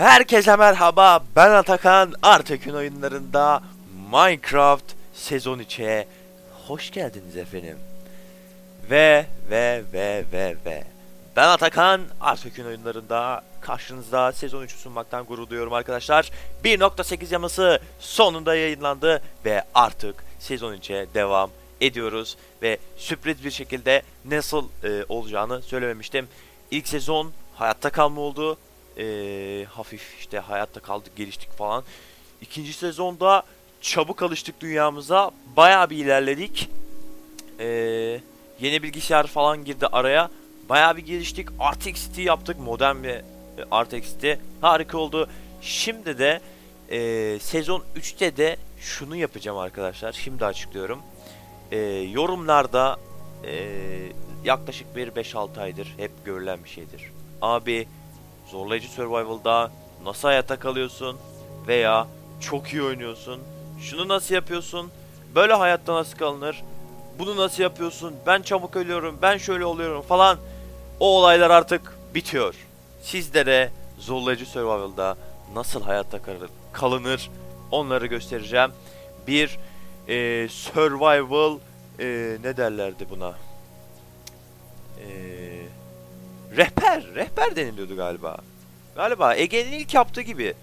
Herkese merhaba ben Atakan Artekün oyunlarında Minecraft sezon 3'e hoş geldiniz efendim. Ve ve ve ve ve ben Atakan Artekün oyunlarında karşınızda sezon 3'ü sunmaktan gurur duyuyorum arkadaşlar. 1.8 yaması sonunda yayınlandı ve artık sezon 3'e devam ediyoruz ve sürpriz bir şekilde nasıl e, olacağını söylememiştim. İlk sezon hayatta kalma oldu. E, hafif işte hayatta kaldık, geliştik falan. İkinci sezonda çabuk alıştık dünyamıza. Bayağı bir ilerledik. E, yeni bilgisayar falan girdi araya. Bayağı bir geliştik. RTX yaptık. Modern bir e, RTX Harika oldu. Şimdi de e, sezon 3'te de şunu yapacağım arkadaşlar. Şimdi açıklıyorum. E, yorumlarda e, yaklaşık bir 5-6 aydır hep görülen bir şeydir. Abi zorlayıcı survival'da nasıl hayatta kalıyorsun veya çok iyi oynuyorsun. Şunu nasıl yapıyorsun? Böyle hayatta nasıl kalınır? Bunu nasıl yapıyorsun? Ben çabuk ölüyorum. Ben şöyle oluyorum falan. O olaylar artık bitiyor. Sizlere zorlayıcı survival'da nasıl hayatta kalınır onları göstereceğim. Bir e, survival e, ne derlerdi buna? E, rehber, rehber deniliyordu galiba. Galiba Ege'nin ilk yaptığı gibi.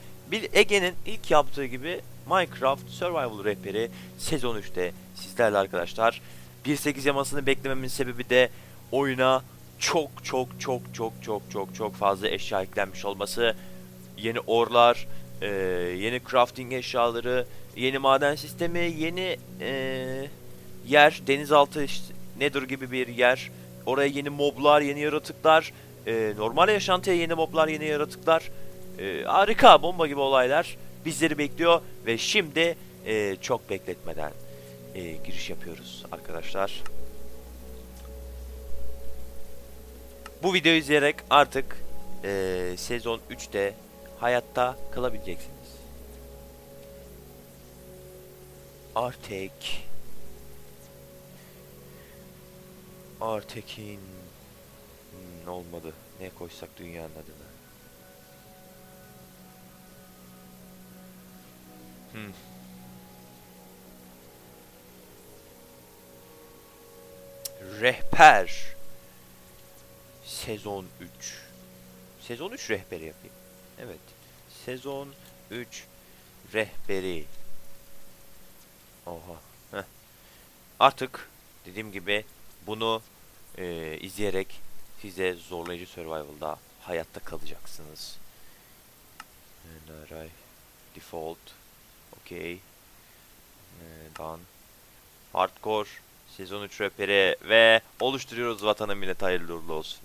Ege'nin ilk yaptığı gibi Minecraft Survival rehberi sezon 3'te sizlerle arkadaşlar. 1.8 yamasını beklememin sebebi de oyuna çok çok çok çok çok çok çok fazla eşya eklenmiş olması. Yeni orlar, e, yeni crafting eşyaları, yeni maden sistemi, yeni e, yer, denizaltı Nether gibi bir yer. Oraya yeni moblar, yeni yaratıklar, e, normal yaşantıya yeni moblar, yeni yaratıklar. E, harika, bomba gibi olaylar bizleri bekliyor ve şimdi e, çok bekletmeden e, giriş yapıyoruz arkadaşlar. Bu videoyu izleyerek artık e, sezon 3'te hayatta kalabileceksiniz. Artek Artekin hmm, olmadı. Ne koysak dünyanın adını? Hmm. Rehber Sezon 3 Sezon 3 rehberi yapayım. Evet. Sezon 3 rehberi. Oha. Heh. Artık dediğim gibi bunu e, izleyerek size zorlayıcı survival'da hayatta kalacaksınız. NRI default okay e, done hardcore sezon 3 rehberi ve oluşturuyoruz vatana millet hayırlı uğurlu olsun.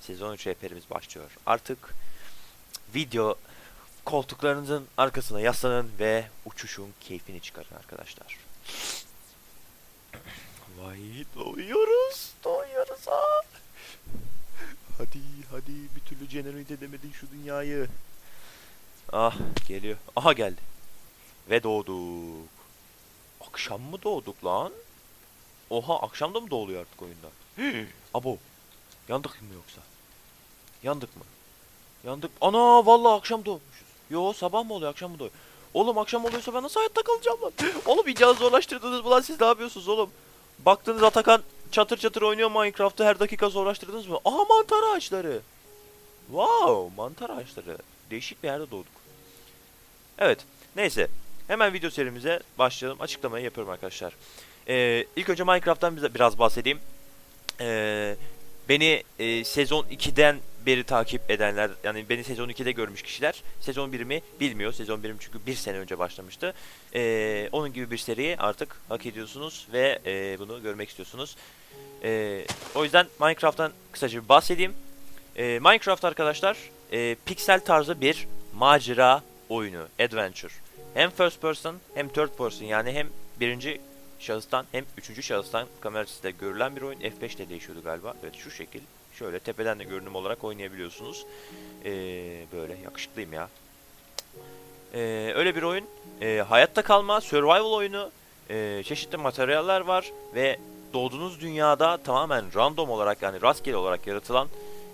Sezon 3 rehberimiz başlıyor. Artık video koltuklarınızın arkasına yaslanın ve uçuşun keyfini çıkarın arkadaşlar. Vay doğuyoruz. Doğuyoruz ha. Hadi hadi bir türlü generate edemedin şu dünyayı. Ah geliyor. Aha geldi. Ve doğduk. Akşam mı doğduk lan? Oha akşam da mı doğuluyor artık oyunda? Abo. Yandık mı yoksa? Yandık mı? Yandık. Ana vallahi akşam doğmuşuz. Yo sabah mı oluyor akşam mı doğuyor? Oğlum akşam oluyorsa ben nasıl hayatta kalacağım lan? Oğlum iyice zorlaştırdınız mı lan siz ne yapıyorsunuz oğlum? Baktınız Atakan çatır çatır oynuyor Minecraft'ı her dakika zorlaştırdınız mı? Aha mantar ağaçları. Wow mantar ağaçları. Değişik bir yerde doğduk. Evet neyse hemen video serimize başlayalım. Açıklamayı yapıyorum arkadaşlar. Ee, ilk önce Minecraft'tan biraz bahsedeyim. Ee, beni e, sezon 2'den beri takip edenler yani beni sezon 2'de görmüş kişiler sezon 1'imi bilmiyor. Sezon 1'im çünkü bir sene önce başlamıştı. Ee, onun gibi bir seriyi artık hak ediyorsunuz ve e, bunu görmek istiyorsunuz. Ee, o yüzden Minecraft'tan kısaca bir bahsedeyim. Ee, Minecraft arkadaşlar e, piksel tarzı bir macera oyunu, adventure. Hem first person hem third person yani hem birinci şahıstan hem üçüncü şahıstan kamera açısıyla görülen bir oyun. F5'te değişiyordu galiba. Evet şu şekil. Şöyle tepeden de görünüm olarak oynayabiliyorsunuz. Ee, böyle yakışıklıyım ya. Ee, öyle bir oyun. Ee, hayatta kalma, survival oyunu. Ee, çeşitli materyaller var ve doğduğunuz dünyada tamamen random olarak yani rastgele olarak yaratılan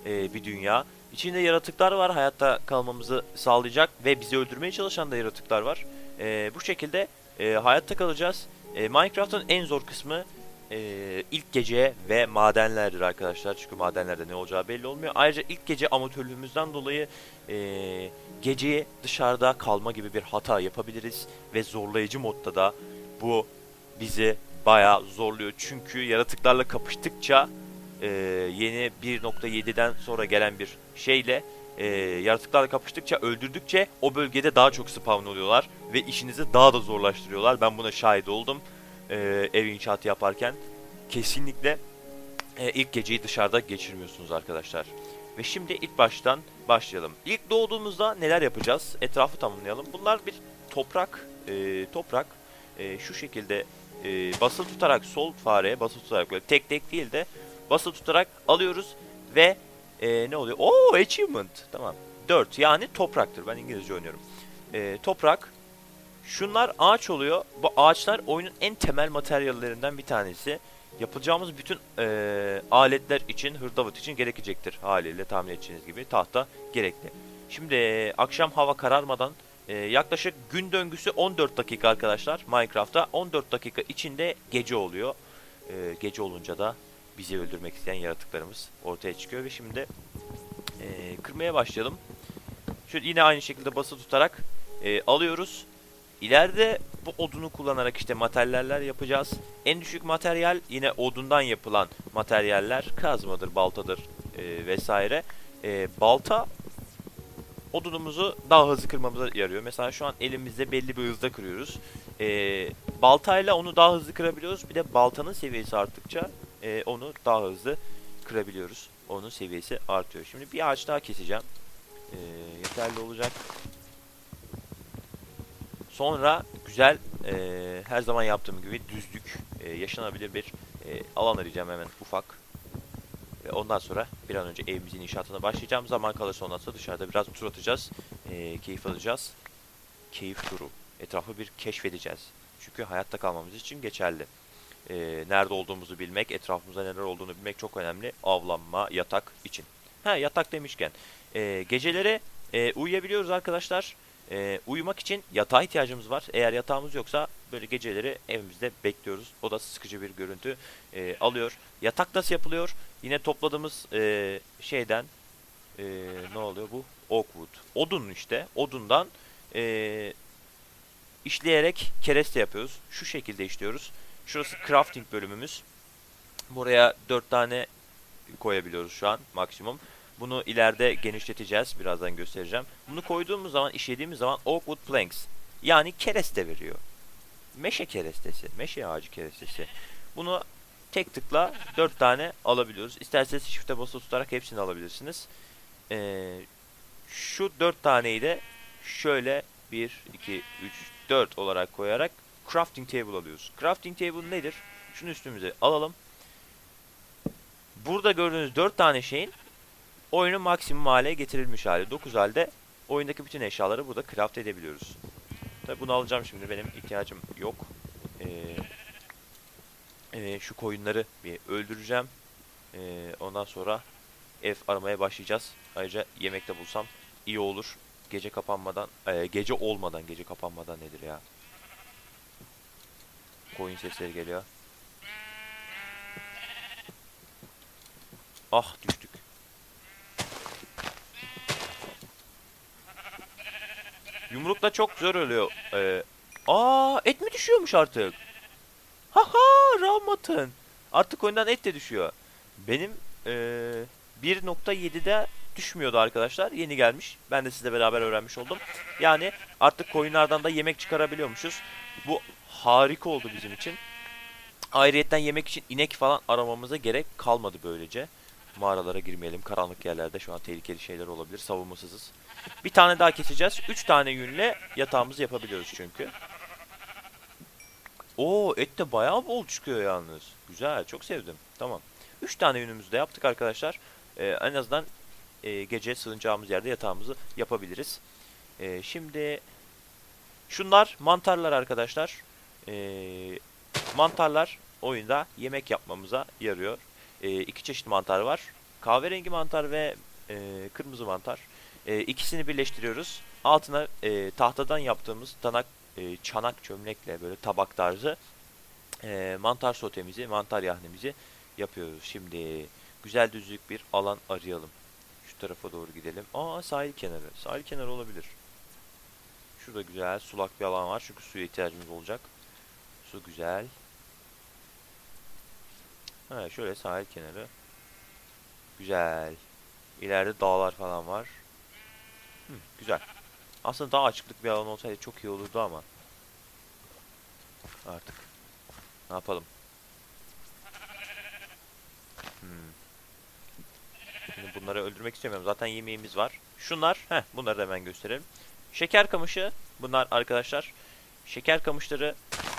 e, bir dünya. İçinde yaratıklar var hayatta kalmamızı sağlayacak ve bizi öldürmeye çalışan da yaratıklar var. Ee, bu şekilde e, hayatta kalacağız. E, Minecraft'ın en zor kısmı e, ilk gece ve madenlerdir arkadaşlar. Çünkü madenlerde ne olacağı belli olmuyor. Ayrıca ilk gece amatörlüğümüzden dolayı e, geceyi dışarıda kalma gibi bir hata yapabiliriz. Ve zorlayıcı modda da bu bizi bayağı zorluyor. Çünkü yaratıklarla kapıştıkça e, yeni 1.7'den sonra gelen bir şeyle e, yaratıklarla kapıştıkça öldürdükçe o bölgede daha çok spawn oluyorlar ve işinizi daha da zorlaştırıyorlar. Ben buna şahit oldum e, ev inşaatı yaparken. Kesinlikle e, ilk geceyi dışarıda geçirmiyorsunuz arkadaşlar. Ve şimdi ilk baştan başlayalım. İlk doğduğumuzda neler yapacağız? Etrafı tamamlayalım. Bunlar bir toprak, e, toprak e, şu şekilde e, basılı tutarak sol fareye basılı tutarak böyle tek tek değil de basılı tutarak alıyoruz ve e, ne oluyor? Oo achievement. Tamam. 4 yani topraktır. Ben İngilizce oynuyorum. E, toprak. Şunlar ağaç oluyor. Bu ağaçlar oyunun en temel materyallerinden bir tanesi. Yapacağımız bütün e, aletler için, hırdavat için gerekecektir haliyle tahmin edeceğiniz gibi. Tahta gerekli. Şimdi e, akşam hava kararmadan e, yaklaşık gün döngüsü 14 dakika arkadaşlar Minecraft'ta. 14 dakika içinde gece oluyor. E, gece olunca da bizi öldürmek isteyen yaratıklarımız ortaya çıkıyor ve şimdi e, kırmaya başlayalım. Şöyle yine aynı şekilde basılı tutarak e, alıyoruz. İleride bu odunu kullanarak işte materyaller yapacağız. En düşük materyal yine odundan yapılan materyaller kazmadır, baltadır e, vesaire. E, balta odunumuzu daha hızlı kırmamıza yarıyor. Mesela şu an elimizde belli bir hızda kırıyoruz. E, baltayla onu daha hızlı kırabiliyoruz. Bir de baltanın seviyesi arttıkça e, onu daha hızlı kırabiliyoruz. Onun seviyesi artıyor. Şimdi bir ağaç daha keseceğim. E, yeterli olacak. Sonra güzel e, her zaman yaptığım gibi düzlük e, yaşanabilir bir e, alan arayacağım hemen ufak. Ve ondan sonra bir an önce evimizin inşaatına başlayacağım. Zaman kalırsa ondan sonra dışarıda biraz tur atacağız. E, keyif alacağız. Keyif turu. Etrafı bir keşfedeceğiz. Çünkü hayatta kalmamız için geçerli. E, nerede olduğumuzu bilmek, etrafımızda neler olduğunu bilmek çok önemli. Avlanma, yatak için. Ha yatak demişken. E, geceleri e, uyuyabiliyoruz arkadaşlar. E, uyumak için yatağa ihtiyacımız var. Eğer yatağımız yoksa böyle geceleri evimizde bekliyoruz. O da sıkıcı bir görüntü e, alıyor. Yatak nasıl yapılıyor? Yine topladığımız e, şeyden e, ne oluyor bu? Oakwood. Odun işte. Odundan e, işleyerek kereste yapıyoruz. Şu şekilde işliyoruz. Şurası crafting bölümümüz. Buraya 4 tane koyabiliyoruz şu an maksimum. Bunu ileride genişleteceğiz. Birazdan göstereceğim. Bunu koyduğumuz zaman, işlediğimiz zaman oakwood planks. Yani kereste veriyor. Meşe kerestesi. Meşe ağacı kerestesi. Bunu tek tıkla 4 tane alabiliyoruz. İsterseniz shift'e basılı tutarak hepsini alabilirsiniz. Ee, şu 4 taneyi de şöyle 1, 2, 3, 4 olarak koyarak crafting table alıyoruz. Crafting table nedir? Şunu üstümüze alalım. Burada gördüğünüz 4 tane şeyin oyunun maksimum hale getirilmiş hali. 9 halde oyundaki bütün eşyaları burada craft edebiliyoruz. Tabi bunu alacağım şimdi benim ihtiyacım yok. Ee, e, şu koyunları bir öldüreceğim. Ee, ondan sonra ev aramaya başlayacağız. Ayrıca yemek de bulsam iyi olur. Gece kapanmadan, e, gece olmadan, gece kapanmadan nedir ya? Koyun sesleri geliyor. Ah düştük. Yumrukla çok zor ölüyor. Ee, aa et mi düşüyormuş artık? Haha Rahmat'ın. Artık oyundan et de düşüyor. Benim ee, 1.7'de düşmüyordu arkadaşlar. Yeni gelmiş. Ben de sizle beraber öğrenmiş oldum. Yani artık koyunlardan da yemek çıkarabiliyormuşuz. Bu harika oldu bizim için. Ayrıyetten yemek için inek falan aramamıza gerek kalmadı böylece. Mağaralara girmeyelim. Karanlık yerlerde şu an tehlikeli şeyler olabilir. Savunmasızız. Bir tane daha keseceğiz. Üç tane yünle yatağımızı yapabiliyoruz çünkü. Oo et de bayağı bol çıkıyor yalnız. Güzel çok sevdim. Tamam. Üç tane yünümüzü de yaptık arkadaşlar. Ee, en azından e, gece sığınacağımız yerde yatağımızı yapabiliriz. Ee, şimdi şunlar mantarlar arkadaşlar. Ee, mantarlar oyunda yemek yapmamıza yarıyor. Ee, iki çeşit mantar var. Kahverengi mantar ve e, kırmızı mantar. E, ikisini birleştiriyoruz. Altına e, tahtadan yaptığımız tanak, e, çanak çömlekle böyle tabak tarzı e, mantar sotemizi, mantar yahnemizi yapıyoruz. Şimdi güzel düzlük bir alan arayalım. Şu tarafa doğru gidelim. Aa sahil kenarı. Sahil kenarı olabilir. Şurada güzel sulak bir alan var çünkü suya ihtiyacımız olacak. Su güzel. Ha şöyle sahil kenarı. Güzel. İleride dağlar falan var. Hı, güzel. Aslında daha açıklık bir alan olsaydı çok iyi olurdu ama. Artık. Ne yapalım? Şimdi bunları öldürmek istemiyorum. Zaten yemeğimiz var. Şunlar. Heh, bunları da hemen gösterelim. Şeker kamışı. Bunlar arkadaşlar. Şeker kamışları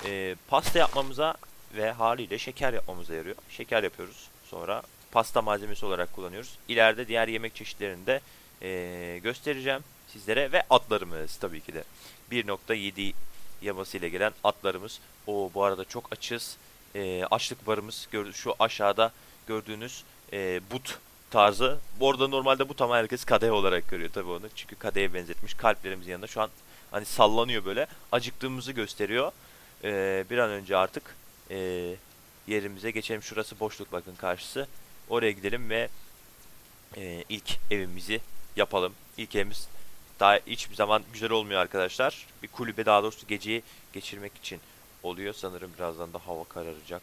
e, pasta yapmamıza ve haliyle şeker yapmamıza yarıyor. Şeker yapıyoruz. Sonra pasta malzemesi olarak kullanıyoruz. İleride diğer yemek çeşitlerini de e, göstereceğim sizlere ve atlarımız tabii ki de. 1.7 yamasıyla gelen atlarımız. O bu arada çok açız. E, açlık varımız gör, şu aşağıda gördüğünüz e, but tarzı. Bu arada normalde but ama herkes kadeh olarak görüyor tabii onu. Çünkü kadehe benzetmiş kalplerimizin yanında şu an hani sallanıyor böyle. Acıktığımızı gösteriyor. E, bir an önce artık e, yerimize geçelim. Şurası boşluk bakın karşısı. Oraya gidelim ve e, ilk evimizi yapalım. İlk evimiz daha hiçbir zaman güzel olmuyor arkadaşlar. Bir kulübe daha doğrusu geceyi geçirmek için oluyor. Sanırım birazdan da hava kararacak.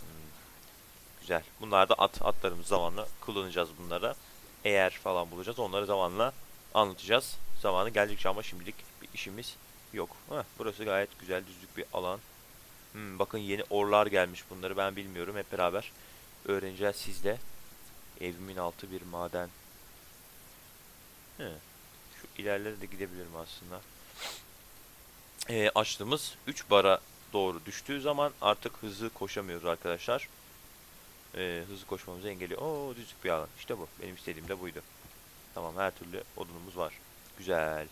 Hmm, Güzel. Bunlar da at. Atlarımız zamanla kullanacağız bunlara. Eğer falan bulacağız onları zamanla anlatacağız. Zamanı geldikçe ama şimdilik bir işimiz yok. Heh, burası gayet güzel düzlük bir alan. Hmm, bakın yeni orlar gelmiş bunları ben bilmiyorum. Hep beraber öğreneceğiz sizle. Evimin altı bir maden. He. Şu ilerlere de gidebilirim aslında. Ee, açlığımız 3 bara doğru düştüğü zaman artık hızlı koşamıyoruz arkadaşlar. Ee, hızlı koşmamızı engelliyor. Oo düzlük bir alan. İşte bu. Benim istediğim de buydu. Tamam her türlü odunumuz var. Güzel.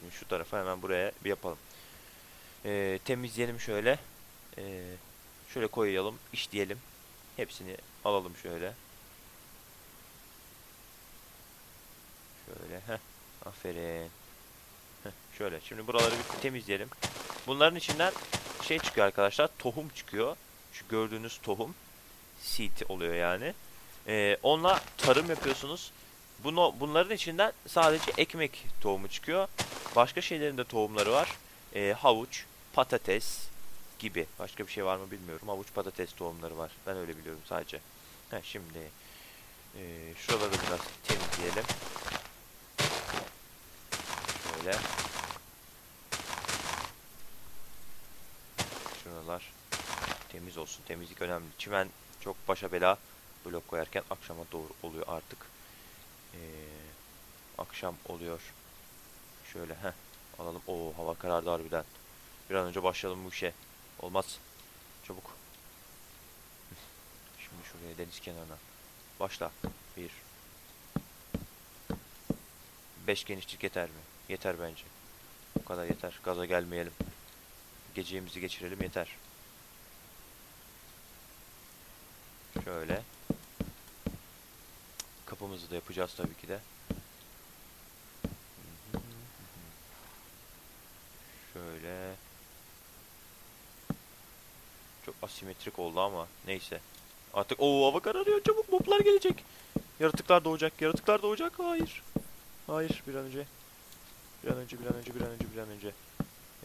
Şimdi şu tarafa hemen buraya bir yapalım. Ee, temizleyelim şöyle. Ee, şöyle koyalım. işleyelim. Hepsini alalım şöyle. Şöyle. Heh. Aferin. Heh, şöyle. Şimdi buraları bir temizleyelim. Bunların içinden şey çıkıyor arkadaşlar. Tohum çıkıyor. Şu gördüğünüz tohum. Seed oluyor yani. Ee, onunla tarım yapıyorsunuz. Bunu, bunların içinden sadece ekmek tohumu çıkıyor. Başka şeylerin de tohumları var. Ee, havuç, patates gibi. Başka bir şey var mı bilmiyorum. Havuç patates tohumları var. Ben öyle biliyorum sadece. Heh, şimdi e, şuraları biraz temizleyelim. Şöyle. Şuralar temiz olsun. Temizlik önemli. Çimen çok başa bela blok koyarken akşama doğru oluyor artık. Ee, akşam oluyor. Şöyle heh alalım. Oo hava karardı harbiden. Bir an önce başlayalım bu işe. Olmaz. Çabuk. Şimdi şuraya deniz kenarına. Başla. Bir. Beş genişlik yeter mi? Yeter bence. Bu kadar yeter. Gaza gelmeyelim. Gecemizi geçirelim yeter. Şöyle. Kapımızı da yapacağız tabii ki de. Şöyle. Çok asimetrik oldu ama neyse. Artık o hava kararıyor çabuk moblar gelecek. Yaratıklar doğacak. Yaratıklar doğacak. Hayır. Hayır bir an önce. Bir an önce bir an önce bir an önce bir an önce.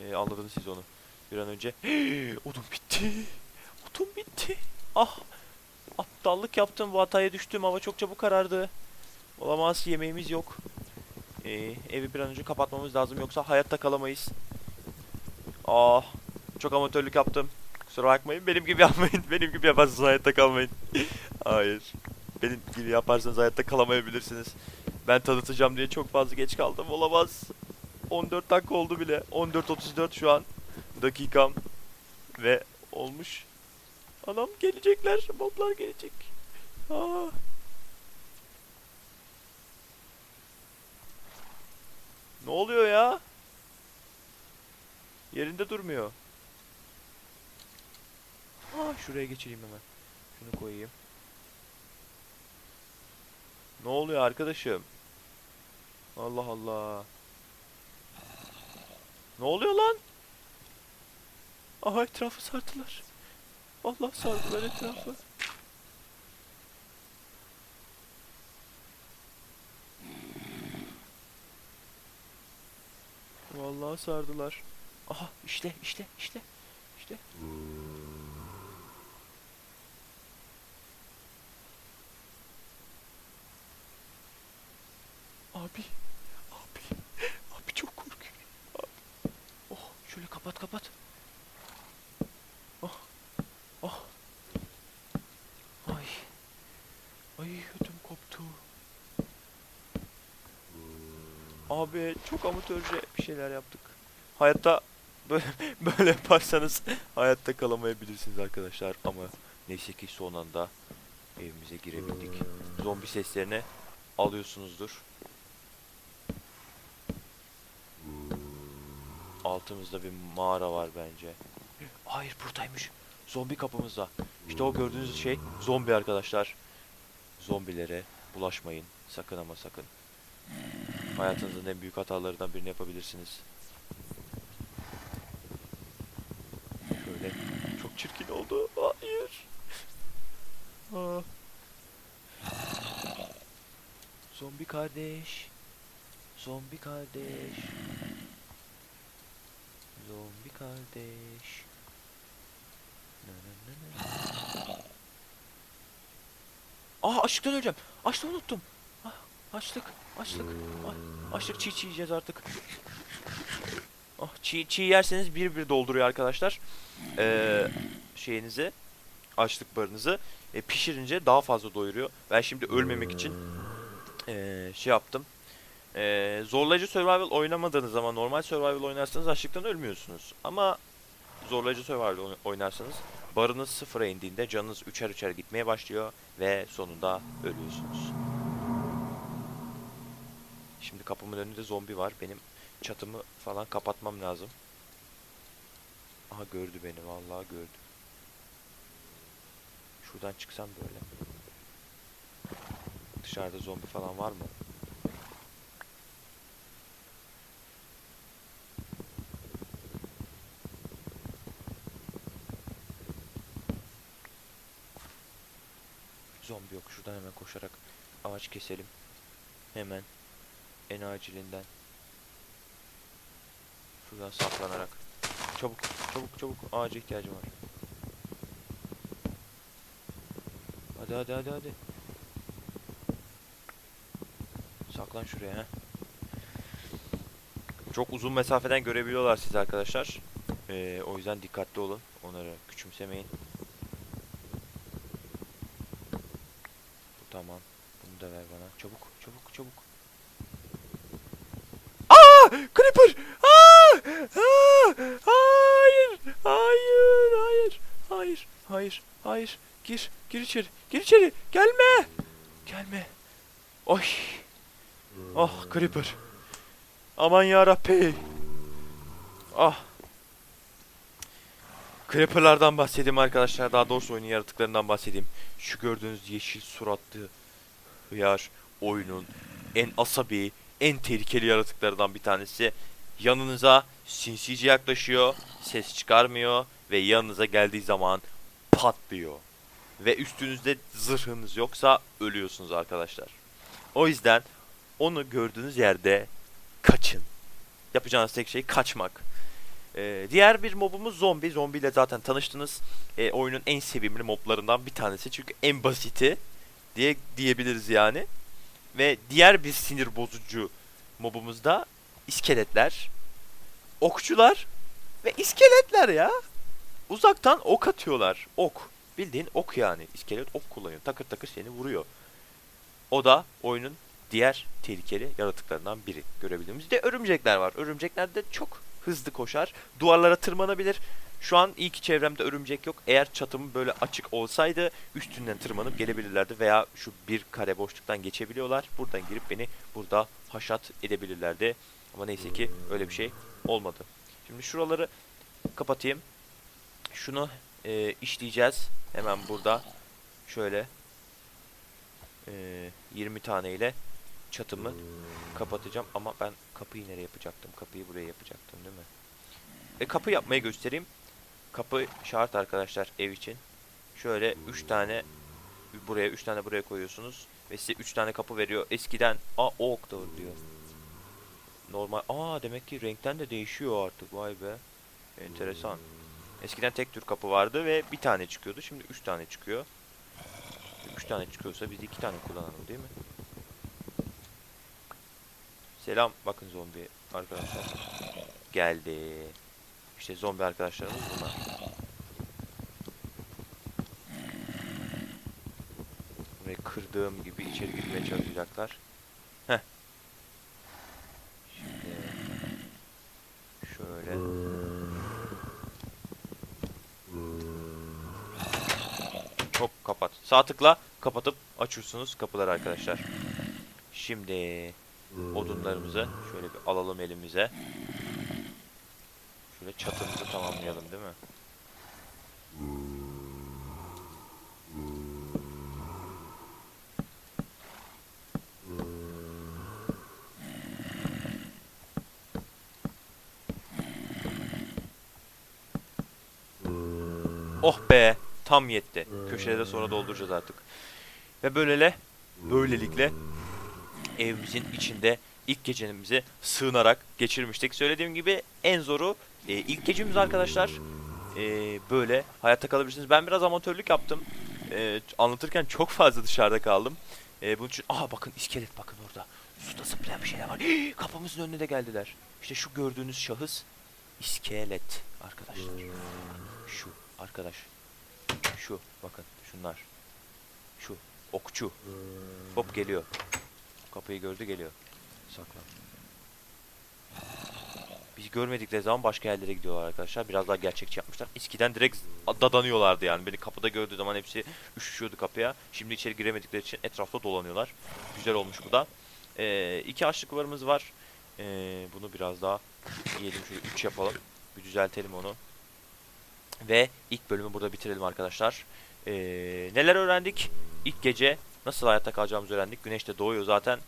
Ee, anladınız siz onu. Bir an önce. Odun bitti. Odun bitti. Ah. Aptallık yaptım. Bu hataya düştüm. Hava çok çabuk karardı. Olamaz. Yemeğimiz yok. Ee, evi bir an önce kapatmamız lazım. Yoksa hayatta kalamayız. Ah. Çok amatörlük yaptım. Kusura bakmayın. Benim gibi yapmayın. Benim gibi yaparsanız hayatta kalmayın. Hayır. Benim gibi yaparsanız hayatta kalamayabilirsiniz. Ben tanıtacağım diye çok fazla geç kaldım. Olamaz. 14 dakika oldu bile. 14.34 şu an. Dakikam. Ve olmuş. Anam gelecekler. Moblar gelecek. Aa. Ne oluyor ya? Yerinde durmuyor. Aa şuraya geçeyim hemen. Şunu koyayım. Ne oluyor arkadaşım? Allah Allah. Ne oluyor lan? Aha etrafı sardılar. Allah sardılar etrafı. Vallahi sardılar. Aha işte işte işte işte. Abi abi abi çok korkuyorum. Abi. Oh şöyle kapat kapat. Oh oh. Ay. Ay ödüm koptu. Abi çok amatörce bir şeyler yaptık. Hayatta böyle, böyle yaparsanız hayatta kalamayabilirsiniz arkadaşlar ama neyse ki son anda evimize girebildik. Zombi seslerini alıyorsunuzdur. Altımızda bir mağara var bence. Hayır buradaymış. Zombi kapımızda. İşte o gördüğünüz şey zombi arkadaşlar. Zombilere bulaşmayın. Sakın ama sakın. Hayatınızın en büyük hatalarından birini yapabilirsiniz. Şöyle çok çirkin oldu. Hayır. Aa. Zombi kardeş. Zombi kardeş. Zombi kardeş. Na. Aa açlıktan öleceğim. Açlığı unuttum. Ah, açlık, açlık. Ah, açlık çiğ çiğ yiyeceğiz artık. Ah, çiğ çiğ yerseniz bir bir dolduruyor arkadaşlar. Ee, şeyinizi, açlık barınızı e, pişirince daha fazla doyuruyor. Ben şimdi ölmemek için ee, şey yaptım. Ee, zorlayıcı survival oynamadığınız zaman normal survival oynarsanız açlıktan ölmüyorsunuz. Ama zorlayıcı survival oyn- oynarsanız barınız sıfıra indiğinde canınız üçer üçer gitmeye başlıyor ve sonunda ölüyorsunuz. Şimdi kapımın önünde zombi var. Benim çatımı falan kapatmam lazım. Aha gördü beni vallahi gördü. Şuradan çıksam böyle. Dışarıda zombi falan var mı? Zombi yok. Şuradan hemen koşarak ağaç keselim. Hemen. En acilinden. Şuradan saplanarak. Çabuk, çabuk, çabuk. Ağaca ihtiyacım var. Hadi hadi hadi hadi. Saklan şuraya ha. Çok uzun mesafeden görebiliyorlar sizi arkadaşlar. Ee, o yüzden dikkatli olun. Onları küçümsemeyin. Bu tamam. Bunu da ver bana. Çabuk, çabuk. Aa! Creeper! Aa! Aa! Hayır! Hayır! Hayır! Hayır! Hayır! Hayır! Gir! Gir içeri! Gir içeri! Gelme! Gelme! Oy! Ah Creeper! Aman yarabbi! Ah! Creeper'lardan bahsedeyim arkadaşlar. Daha doğrusu oyunun yaratıklarından bahsedeyim. Şu gördüğünüz yeşil suratlı hıyar oyunun en asabi, en tehlikeli yaratıklarından bir tanesi. Yanınıza sinsice yaklaşıyor, ses çıkarmıyor ve yanınıza geldiği zaman patlıyor. Ve üstünüzde zırhınız yoksa ölüyorsunuz arkadaşlar. O yüzden onu gördüğünüz yerde kaçın. Yapacağınız tek şey kaçmak. Ee, diğer bir mobumuz zombi. Zombi ile zaten tanıştınız. Ee, oyunun en sevimli moblarından bir tanesi. Çünkü en basiti diye diyebiliriz yani. Ve diğer bir sinir bozucu mobumuz da iskeletler, okçular ve iskeletler ya. Uzaktan ok atıyorlar. Ok. Bildiğin ok yani. İskelet ok kullanıyor. Takır takır seni vuruyor. O da oyunun diğer tehlikeli yaratıklarından biri. Görebildiğimiz de örümcekler var. Örümcekler de çok hızlı koşar. Duvarlara tırmanabilir. Şu an iyi ki çevremde örümcek yok. Eğer çatım böyle açık olsaydı üstünden tırmanıp gelebilirlerdi veya şu bir kare boşluktan geçebiliyorlar. Buradan girip beni burada haşat edebilirlerdi. Ama neyse ki öyle bir şey olmadı. Şimdi şuraları kapatayım. Şunu e, işleyeceğiz. Hemen burada şöyle Ee, 20 tane ile çatımı kapatacağım ama ben kapıyı nereye yapacaktım? Kapıyı buraya yapacaktım değil mi? E kapı yapmayı göstereyim. Kapı şart arkadaşlar ev için. Şöyle 3 tane buraya 3 tane buraya koyuyorsunuz ve size 3 tane kapı veriyor. Eskiden a oak da diyor. Normal aa demek ki renkten de değişiyor artık. Vay be. Enteresan. Eskiden tek tür kapı vardı ve bir tane çıkıyordu. Şimdi 3 tane çıkıyor. 3 tane çıkıyorsa biz 2 tane kullanalım değil mi? Selam. Bakın zombi arkadaşlar. Geldi. İşte zombi arkadaşlarımız bunlar. Ve kırdığım gibi içeri girmeye çalışacaklar. Heh. Şöyle. Hop kapat. Sağ tıkla kapatıp açıyorsunuz kapıları arkadaşlar. Şimdi odunlarımızı şöyle bir alalım elimize. Şöyle çatımızı tamamlayalım değil mi? Oh be tam yetti. Köşede de sonra dolduracağız artık. Ve böylele böylelikle evimizin içinde ilk gecemizi sığınarak geçirmiştik. Söylediğim gibi en zoru e, ilk gecemiz arkadaşlar. E, böyle hayatta kalabilirsiniz. Ben biraz amatörlük yaptım. E, anlatırken çok fazla dışarıda kaldım. E, bunun için aha bakın iskelet bakın orada. Suda zıplayan bir şeyler var. Hii, kapımızın önüne de geldiler. İşte şu gördüğünüz şahıs iskelet arkadaşlar. Şu arkadaş. Şu bakın şunlar. Şu okçu. Hop geliyor. Kapıyı gördü geliyor. Saklan. Biz görmedikleri zaman başka yerlere gidiyorlar arkadaşlar. Biraz daha gerçekçi yapmışlar. Eskiden direkt dadanıyorlardı yani. Beni kapıda gördüğü zaman hepsi üşüşüyordu kapıya. Şimdi içeri giremedikleri için etrafta dolanıyorlar. Güzel olmuş bu da. Ee, iki açlıklarımız var. Ee, bunu biraz daha yiyelim. Şöyle 3 yapalım. Bir düzeltelim onu. Ve ilk bölümü burada bitirelim arkadaşlar. Ee, neler öğrendik? İlk gece nasıl hayatta kalacağımızı öğrendik. Güneş de doğuyor zaten.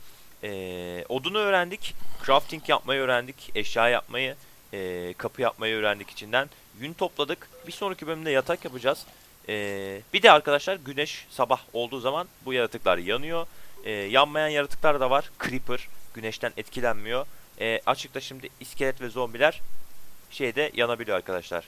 Ee, odunu öğrendik. Crafting yapmayı öğrendik. Eşya yapmayı, ee, kapı yapmayı öğrendik içinden. Yün topladık. Bir sonraki bölümde yatak yapacağız. Ee, bir de arkadaşlar güneş sabah olduğu zaman bu yaratıklar yanıyor. Ee, yanmayan yaratıklar da var. Creeper güneşten etkilenmiyor. Ee, açıkta şimdi iskelet ve zombiler şeyde yanabiliyor arkadaşlar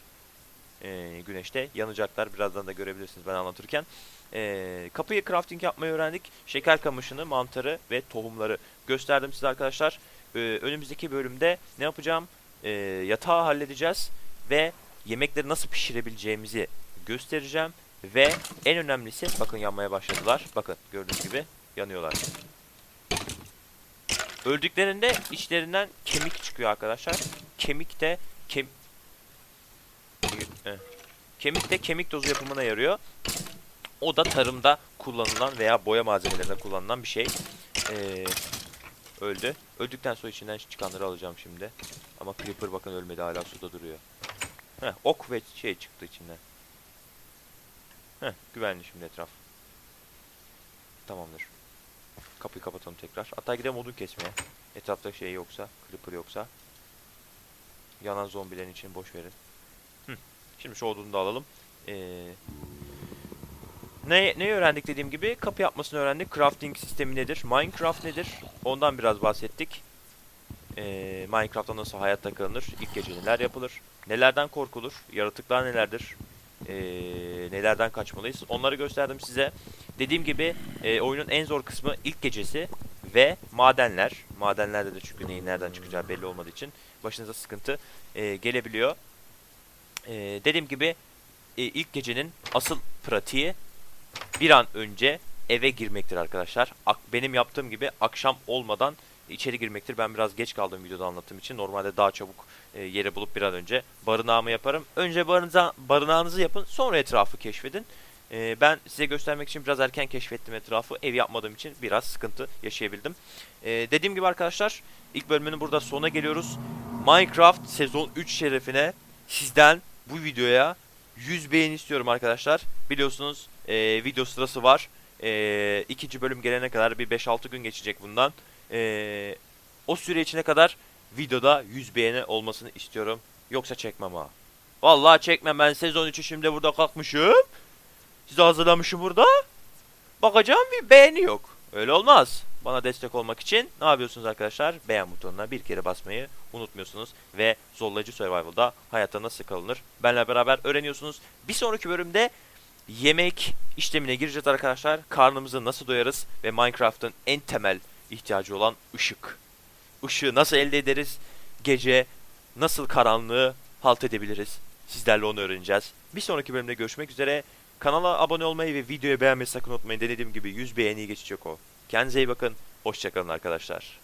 e, güneşte yanacaklar. Birazdan da görebilirsiniz ben anlatırken. E, kapıyı crafting yapmayı öğrendik. Şeker kamışını, mantarı ve tohumları gösterdim size arkadaşlar. E, önümüzdeki bölümde ne yapacağım? E, yatağı halledeceğiz ve yemekleri nasıl pişirebileceğimizi göstereceğim. Ve en önemlisi bakın yanmaya başladılar. Bakın gördüğünüz gibi yanıyorlar. Öldüklerinde içlerinden kemik çıkıyor arkadaşlar. Kemik de kem. Kemik de kemik tozu yapımına yarıyor. O da tarımda kullanılan veya boya malzemelerinde kullanılan bir şey. Ee, öldü. Öldükten sonra içinden çıkanları alacağım şimdi. Ama Creeper bakın ölmedi hala suda duruyor. Heh, ok ve şey çıktı içinden. Heh, güvenli şimdi etraf. Tamamdır. Kapıyı kapatalım tekrar. Hatta gidelim odun kesmeye. Etrafta şey yoksa, Creeper yoksa. Yanan zombilerin için boş verin. Şimdi şu odunu da alalım. Ee, ne, ne öğrendik dediğim gibi kapı yapmasını öğrendik. Crafting sistemi nedir? Minecraft nedir? Ondan biraz bahsettik. Ee, Minecraft'ta nasıl hayatta kalınır? İlk gece neler yapılır? Nelerden korkulur? Yaratıklar nelerdir? Ee, nelerden kaçmalıyız? Onları gösterdim size. Dediğim gibi e, oyunun en zor kısmı ilk gecesi ve madenler. Madenlerde de çünkü neyin nereden çıkacağı belli olmadığı için başınıza sıkıntı e, gelebiliyor. Ee, dediğim gibi e, ilk gecenin asıl pratiği bir an önce eve girmektir arkadaşlar. Benim yaptığım gibi akşam olmadan içeri girmektir. Ben biraz geç kaldım videoda anlattığım için. Normalde daha çabuk e, yere bulup bir an önce barınağımı yaparım. Önce barınıza, barınağınızı yapın sonra etrafı keşfedin. E, ben size göstermek için biraz erken keşfettim etrafı. Ev yapmadığım için biraz sıkıntı yaşayabildim. E, dediğim gibi arkadaşlar ilk bölümünün burada sona geliyoruz. Minecraft sezon 3 şerefine sizden bu videoya 100 beğeni istiyorum arkadaşlar. Biliyorsunuz e, video sırası var. Ee, ikinci bölüm gelene kadar bir 5-6 gün geçecek bundan. Ee, o süre içine kadar videoda 100 beğeni olmasını istiyorum. Yoksa çekmem ha. Vallahi çekmem ben sezon 3'ü şimdi burada kalkmışım. Size hazırlamışım burada. Bakacağım bir beğeni yok. Öyle olmaz. Bana destek olmak için ne yapıyorsunuz arkadaşlar? Beğen butonuna bir kere basmayı unutmuyorsunuz. Ve zorlayıcı survival'da hayatta nasıl kalınır? Benle beraber öğreniyorsunuz. Bir sonraki bölümde yemek işlemine gireceğiz arkadaşlar. Karnımızı nasıl doyarız? Ve Minecraft'ın en temel ihtiyacı olan ışık. Işığı nasıl elde ederiz? Gece nasıl karanlığı halt edebiliriz? Sizlerle onu öğreneceğiz. Bir sonraki bölümde görüşmek üzere. Kanala abone olmayı ve videoyu beğenmeyi sakın unutmayın. Dediğim gibi 100 beğeniyi geçecek o. Kendinize iyi bakın. Hoşçakalın arkadaşlar.